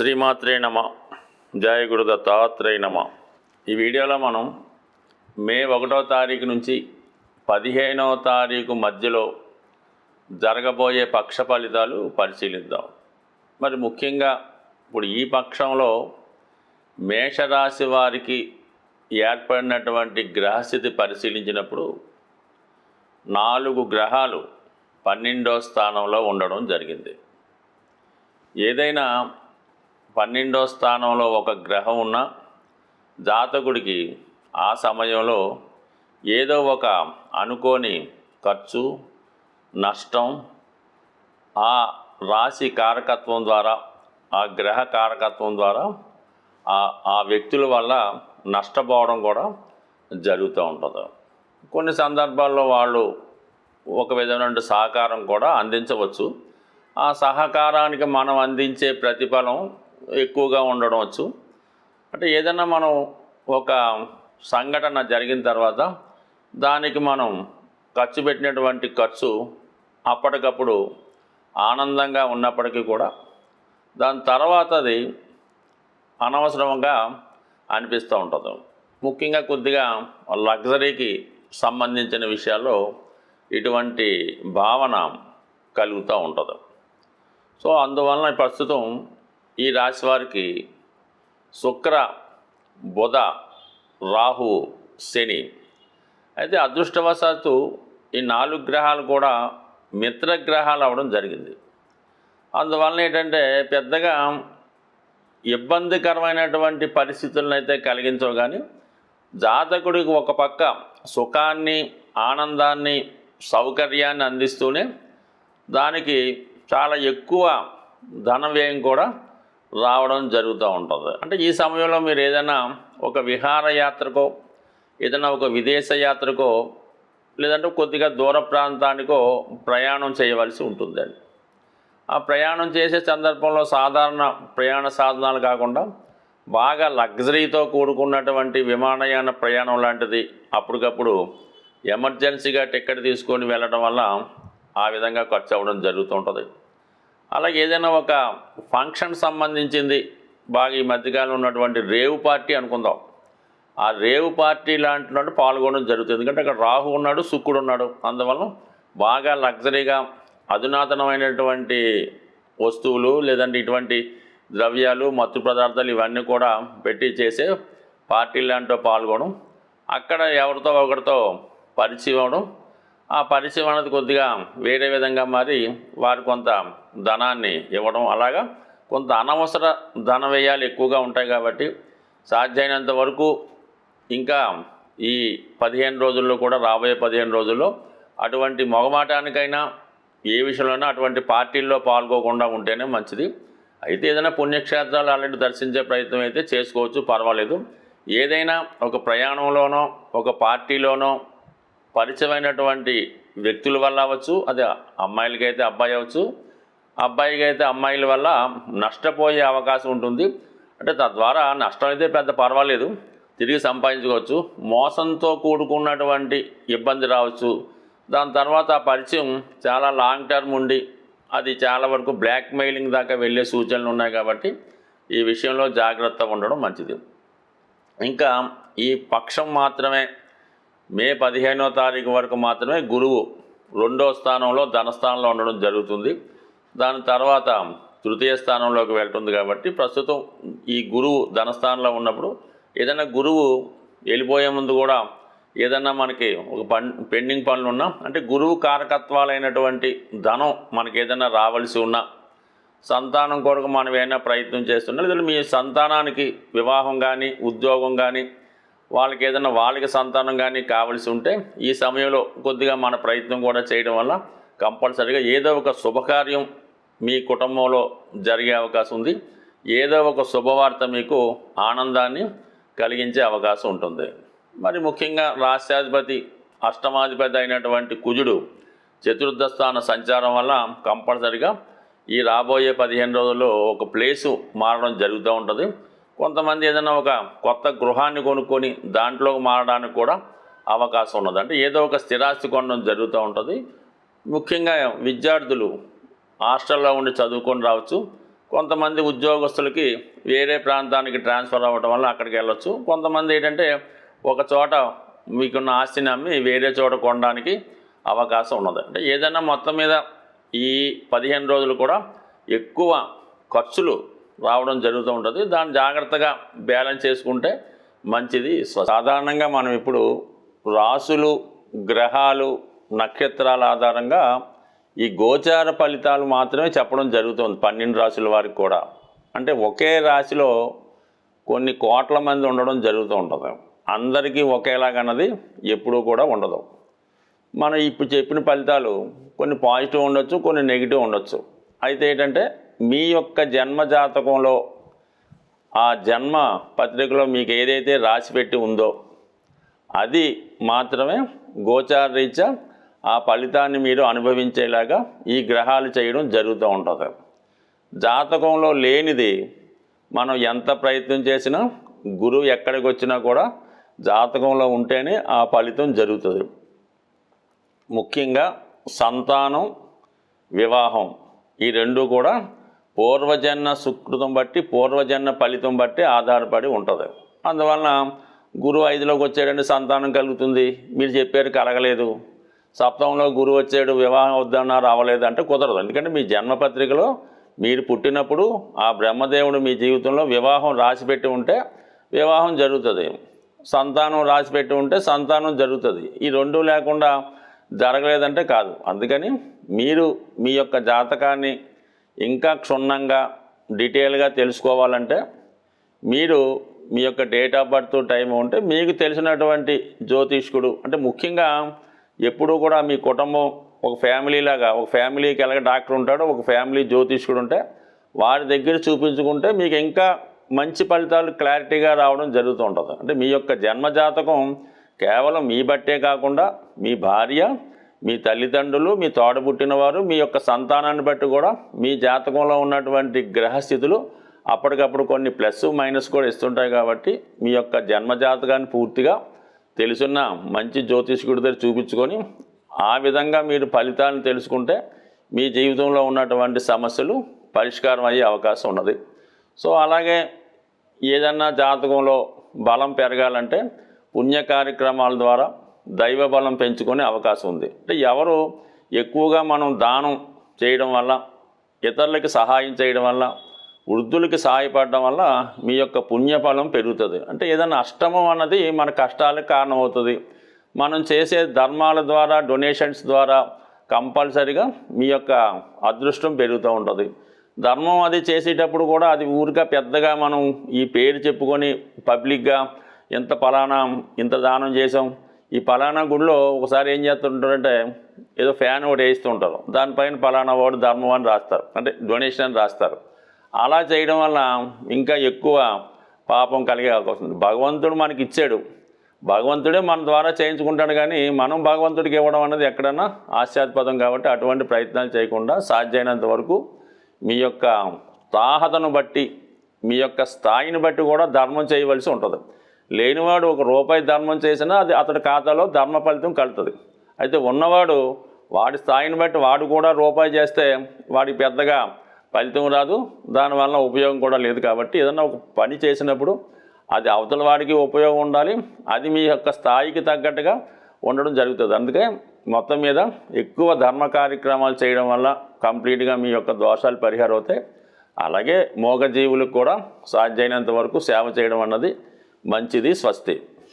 శ్రీమాత్రే నమ. జయ దత్తాత్రేయ నమ. ఈ వీడియోలో మనం మే ఒకటో తారీఖు నుంచి పదిహేనవ తారీఖు మధ్యలో జరగబోయే పక్ష ఫలితాలు పరిశీలిద్దాం. మరి ముఖ్యంగా ఇప్పుడు ఈ పక్షంలో మేషరాశి వారికి ఏర్పడినటువంటి గ్రహస్థితి పరిశీలించినప్పుడు నాలుగు గ్రహాలు పన్నెండో స్థానంలో ఉండడం జరిగింది. ఏదైనా పన్నెండో స్థానంలో ఒక గ్రహం ఉన్న జాతకుడికి ఆ సమయంలో ఏదో ఒక అనుకోని ఖర్చు నష్టం ఆ రాశి కారకత్వం ద్వారా ఆ గ్రహ కారకత్వం ద్వారా ఆ ఆ వ్యక్తుల వల్ల నష్టపోవడం కూడా జరుగుతూ ఉంటుంది. కొన్ని సందర్భాల్లో వాళ్ళు ఒక విధమైన సహకారం కూడా అందించవచ్చు. ఆ సహకారానికి మనం అందించే ప్రతిఫలం ఎక్కువగా ఉండవచ్చు అంటే ఏదైనా మనం ఒక సంఘటన జరిగిన తర్వాత దానికి మనం ఖర్చు పెట్టినటువంటి ఖర్చు అప్పటికప్పుడు ఆనందంగా ఉన్నప్పటికీ కూడా దాని తర్వాత అది అనవసరంగా అనిపిస్తూ ఉంటుంది. ముఖ్యంగా కొద్దిగా లగ్జరీకి సంబంధించిన విషయాల్లో ఇటువంటి భావన కలుగుతూ ఉంటుంది. సో అందువలన ప్రస్తుతం ఈ రాశి వారికి శుక్ర బుధ రాహు శని. అయితే అదృష్టవశాత్తు ఈ నాలుగు గ్రహాలు కూడా మిత్రగ్రహాలు అవ్వడం జరిగింది. అందువలన ఏంటంటే పెద్దగా ఇబ్బందికరమైనటువంటి పరిస్థితులను అయితే కలిగించవు కానీ జాతకుడికి ఒక పక్క సుఖాన్ని ఆనందాన్ని సౌకర్యాన్ని అందిస్తూనే దానికి చాలా ఎక్కువ ధన వ్యయం కూడా రావడం జరుగుతూ ఉంటుంది. అంటే ఈ సమయంలో మీరు ఏదైనా ఒక విహారయాత్రకో ఏదైనా ఒక విదేశ యాత్రకో లేదంటే కొద్దిగా దూర ప్రాంతానికో ప్రయాణం చేయవలసి ఉంటుందండి. ఆ ప్రయాణం చేసే సందర్భంలో సాధారణ ప్రయాణ సాధనాలు కాకుండా బాగా లగ్జరీతో కూడుకున్నటువంటి విమానయాన ప్రయాణం లాంటిది అప్పటికప్పుడు ఎమర్జెన్సీగా టికెట్ తీసుకొని వెళ్ళడం వల్ల ఆ విధంగా ఖర్చు అవ్వడం జరుగుతుంటుంది అలాగే ఏదైనా ఒక ఫంక్షన్ సంబంధించింది బాగా ఈ మధ్యకాలంలో ఉన్నటువంటి రేవు పార్టీ అనుకుందాం. ఆ రేవు పార్టీ లాంటి పాల్గొనడం జరుగుతుంది. ఎందుకంటే అక్కడ రాహు ఉన్నాడు శుక్రుడు ఉన్నాడు. అందువల్ల బాగా లగ్జరీగా అధునాతనమైనటువంటి వస్తువులు లేదంటే ఇటువంటి ద్రవ్యాలు మత్తు పదార్థాలు ఇవన్నీ కూడా పెట్టి చేసే పార్టీ లాంటి పాల్గొనడం. అక్కడ ఎవరితో ఒకరితో పరిచయం అవడం ఆ పరిచయం అనేది కొద్దిగా వేరే విధంగా మారి వారు కొంత ధనాన్ని ఇవ్వడం అలాగా కొంత అనవసర ధన వ్యయాలు ఎక్కువగా ఉంటాయి కాబట్టి సాధ్యమైనంత వరకు ఇంకా ఈ పదిహేను రోజుల్లో కూడా రాబోయే పదిహేను రోజుల్లో అటువంటి మొగమాటానికైనా ఏ విషయంలోనైనా అటువంటి పార్టీల్లో పాల్గొకుండా ఉంటేనే మంచిది. అయితే ఏదైనా పుణ్యక్షేత్రాలు ఆల్రెడీ దర్శించే ప్రయత్నం అయితే చేసుకోవచ్చు పర్వాలేదు. ఏదైనా ఒక ప్రయాణంలోనో ఒక పార్టీలోనో పరిచయమైనటువంటి వ్యక్తుల వల్ల అవ్వచ్చు అది అమ్మాయిలకైతే అబ్బాయి అవ్వచ్చు అబ్బాయికి అయితే అమ్మాయిల వల్ల నష్టపోయే అవకాశం ఉంటుంది. అంటే తద్వారా నష్టం అయితే పెద్ద పర్వాలేదు తిరిగి సంపాదించుకోవచ్చు. మోసంతో కూడుకున్నటువంటి ఇబ్బంది రావచ్చు. దాని తర్వాత ఆ పరిచయం చాలా లాంగ్ టర్మ్ ఉండి అది చాలా వరకు బ్లాక్ మెయిలింగ్ దాకా వెళ్ళే సూచనలు ఉన్నాయి కాబట్టి ఈ విషయంలో జాగ్రత్త ఉండడం మంచిది. ఇంకా ఈ పక్షం మాత్రమే మే పదిహేనో తారీఖు వరకు మాత్రమే గురువు రెండో స్థానంలో ధనస్థానంలో ఉండడం జరుగుతుంది. దాని తర్వాత తృతీయ స్థానంలోకి వెళ్తుంది కాబట్టి ప్రస్తుతం ఈ గురువు ధనస్థానంలో ఉన్నప్పుడు ఏదైనా గురువు వెళ్ళిపోయే ముందు కూడా ఏదన్నా మనకి ఒక పన్ పెండింగ్ పనులు ఉన్నా అంటే గురువు కారకత్వాలైనటువంటి ధనం మనకి ఏదైనా రావాల్సి ఉన్నా సంతానం కొరకు మనం ఏమైనా ప్రయత్నం చేస్తున్నా లేదంటే మీ సంతానానికి వివాహం కానీ ఉద్యోగం కానీ వాళ్ళకి ఏదైనా వాళ్ళకి సంతానం కానీ కావలసి ఉంటే ఈ సమయంలో కొద్దిగా మన ప్రయత్నం కూడా చేయడం వల్ల కంపల్సరీగా ఏదో ఒక శుభకార్యం మీ కుటుంబంలో జరిగే అవకాశం ఉంది. ఏదో ఒక శుభవార్త మీకు ఆనందాన్ని కలిగించే అవకాశం ఉంటుంది. మరి ముఖ్యంగా రాష్ట్రాధిపతి అష్టమాధిపతి అయినటువంటి కుజుడు చతుర్థ స్థాన సంచారం వల్ల కంపల్సరిగా ఈ రాబోయే పదిహేను రోజుల్లో ఒక ప్లేసు మారడం జరుగుతూ ఉంటుంది. కొంతమంది ఏదైనా ఒక కొత్త గృహాన్ని కొనుక్కొని దాంట్లో మారడానికి కూడా అవకాశం ఉన్నది. అంటే ఏదో ఒక స్థిరాస్తి కొనడం జరుగుతూ ఉంటుంది. ముఖ్యంగా విద్యార్థులు హాస్టల్లో ఉండి చదువుకొని రావచ్చు. కొంతమంది ఉద్యోగస్తులకి వేరే ప్రాంతానికి ట్రాన్స్ఫర్ అవ్వడం వల్ల అక్కడికి వెళ్ళొచ్చు. కొంతమంది ఏంటంటే ఒక చోట మీకున్న ఆస్తిని అమ్మి వేరే చోట కొనడానికి అవకాశం ఉన్నది. అంటే ఏదైనా మొత్తం మీద ఈ పదిహేను రోజులు కూడా ఎక్కువ ఖర్చులు రావడం జరుగుతూ ఉంటుంది. దాన్ని జాగ్రత్తగా బ్యాలెన్స్ చేసుకుంటే మంచిది. సాధారణంగా మనం ఇప్పుడు రాసులు గ్రహాలు నక్షత్రాల ఆధారంగా ఈ గోచార ఫలితాలు మాత్రమే చెప్పడం జరుగుతుంది పన్నెండు రాసుల వారికి కూడా. అంటే ఒకే రాశిలో కొన్ని కోట్ల మంది ఉండడం జరుగుతూ ఉంటుంది. అందరికీ ఒకేలాగన్నది ఎప్పుడూ కూడా ఉండదు. మనం ఇప్పుడు చెప్పిన ఫలితాలు కొన్ని పాజిటివ్ ఉండొచ్చు కొన్ని నెగిటివ్ ఉండొచ్చు. అయితే ఏంటంటే మీ యొక్క జన్మ జాతకంలో ఆ జన్మ పత్రికలో మీకు ఏదైతే రాసి పెట్టి ఉందో అది మాత్రమే గోచార రీత్యా ఆ ఫలితాన్ని మీరు అనుభవించేలాగా ఈ గ్రహాలు చేయడం జరుగుతూ ఉంటుంది. జాతకంలో లేనిది మనం ఎంత ప్రయత్నం చేసినా గురువు ఎక్కడికి వచ్చినా కూడా జాతకంలో ఉంటేనే ఆ ఫలితం జరుగుతుంది. ముఖ్యంగా సంతానం వివాహం ఈ రెండు కూడా పూర్వజన్మ సుకృతం బట్టి పూర్వజన్మ ఫలితం బట్టి ఆధారపడి ఉంటుంది. అందువలన గురువు ఐదులోకి వచ్చాడంటే సంతానం కలుగుతుంది. మీరు చెప్పారు కలగలేదు. సప్తంలో గురువు వచ్చాడు వివాహం వద్దన్నా రావలేదు అంటే కుదరదు. ఎందుకంటే మీ జన్మపత్రికలో మీరు పుట్టినప్పుడు ఆ బ్రహ్మదేవుడు మీ జీవితంలో వివాహం రాసిపెట్టి ఉంటే వివాహం జరుగుతుంది. సంతానం రాసిపెట్టి ఉంటే సంతానం జరుగుతుంది. ఈ రెండు లేకుండా జరగలేదంటే కాదు. అందుకని మీరు మీ యొక్క జాతకాన్ని ఇంకా క్షుణ్ణంగా డీటెయిల్గా తెలుసుకోవాలంటే మీరు మీ యొక్క డేట్ ఆఫ్ బర్త్ టైం ఉంటే మీకు తెలిసినటువంటి జ్యోతిష్కుడు అంటే ముఖ్యంగా ఎప్పుడూ కూడా మీ కుటుంబం ఒక ఫ్యామిలీ లాగా ఒక ఫ్యామిలీకి ఎలాగ డాక్టర్ ఉంటాడో ఒక ఫ్యామిలీ జ్యోతిష్కుడు ఉంటే వారి దగ్గర చూపించుకుంటే మీకు ఇంకా మంచి ఫలితాలు క్లారిటీగా రావడం జరుగుతూ ఉంటుంది. అంటే మీ యొక్క జన్మ జాతకం కేవలం మీ బట్టే కాకుండా మీ భార్య మీ తల్లిదండ్రులు మీ తోడబుట్టినవారు మీ యొక్క సంతానాన్ని బట్టి కూడా మీ జాతకంలో ఉన్నటువంటి గ్రహస్థితులు అప్పటికప్పుడు కొన్ని ప్లస్ మైనస్ కూడా ఇస్తుంటాయి కాబట్టి మీ యొక్క జన్మ జాతకాన్ని పూర్తిగా తెలుసున్న మంచి జ్యోతిష్కుడి దగ్గర చూపించుకొని ఆ విధంగా మీరు ఫలితాలను తెలుసుకుంటే మీ జీవితంలో ఉన్నటువంటి సమస్యలు పరిష్కారం అయ్యే అవకాశం ఉన్నది. సో అలాగే ఏదన్నా జాతకంలో బలం పెరగాలంటే పుణ్య కార్యక్రమాల ద్వారా దైవ బలం పెంచుకునే అవకాశం ఉంది. అంటే ఎవరు ఎక్కువగా మనం దానం చేయడం వల్ల ఇతరులకి సహాయం చేయడం వల్ల వృద్ధులకి సహాయపడడం వల్ల మీ యొక్క పుణ్యఫలం పెరుగుతుంది. అంటే ఏదైనా అష్టమం అన్నది మన కష్టాలకు కారణమవుతుంది. మనం చేసే ధర్మాల ద్వారా డొనేషన్స్ ద్వారా కంపల్సరిగా మీ యొక్క అదృష్టం పెరుగుతూ ఉంటుంది. ధర్మం అది చేసేటప్పుడు కూడా అది ఊరిగా పెద్దగా మనం ఈ పేరు చెప్పుకొని పబ్లిక్గా ఇంత ఫలానా ఇంత దానం చేసాం ఈ పలానా గుడిలో ఒకసారి ఏం చేస్తుంటారంటే ఏదో ఫ్యాన్ ఒకటి వేస్తుంటారు దానిపైన పలానా వాడు ధర్మం అని రాస్తారు. అంటే డొనేషన్ అని రాస్తారు. అలా చేయడం వల్ల ఇంకా ఎక్కువ పాపం కలిగే అవకాశం ఉంది. భగవంతుడు మనకి ఇచ్చాడు. భగవంతుడే మన ద్వారా చేయించుకుంటాడు కానీ మనం భగవంతుడికి ఇవ్వడం అనేది ఎక్కడన్నా ఆశ్చాత్పదం కాబట్టి అటువంటి ప్రయత్నాలు చేయకుండా సాధ్యమైనంత వరకు మీ యొక్క తాహతను బట్టి మీ యొక్క స్థాయిని బట్టి కూడా ధర్మం చేయవలసి ఉంటుంది. లేనివాడు ఒక రూపాయి ధర్మం చేసినా అది అతడి ఖాతాలో ధర్మ ఫలితం కలుతుంది అయితే ఉన్నవాడు వాడి స్థాయిని బట్టి వాడు కూడా రూపాయి చేస్తే వాడికి పెద్దగా ఫలితం రాదు. దానివల్ల ఉపయోగం కూడా లేదు కాబట్టి ఏదన్నా ఒక పని చేసినప్పుడు అది అవతల వాడికి ఉపయోగం ఉండాలి. అది మీ యొక్క స్థాయికి తగ్గట్టుగా ఉండడం జరుగుతుంది. అందుకే మొత్తం మీద ఎక్కువ ధర్మ కార్యక్రమాలు చేయడం వల్ల కంప్లీట్గా మీ యొక్క దోషాలు పరిహారం అవుతాయి. అలాగే మూగజీవులకు కూడా సాధ్యమైనంత వరకు సేవ చేయడం అన్నది మంచిది స్వస్తి.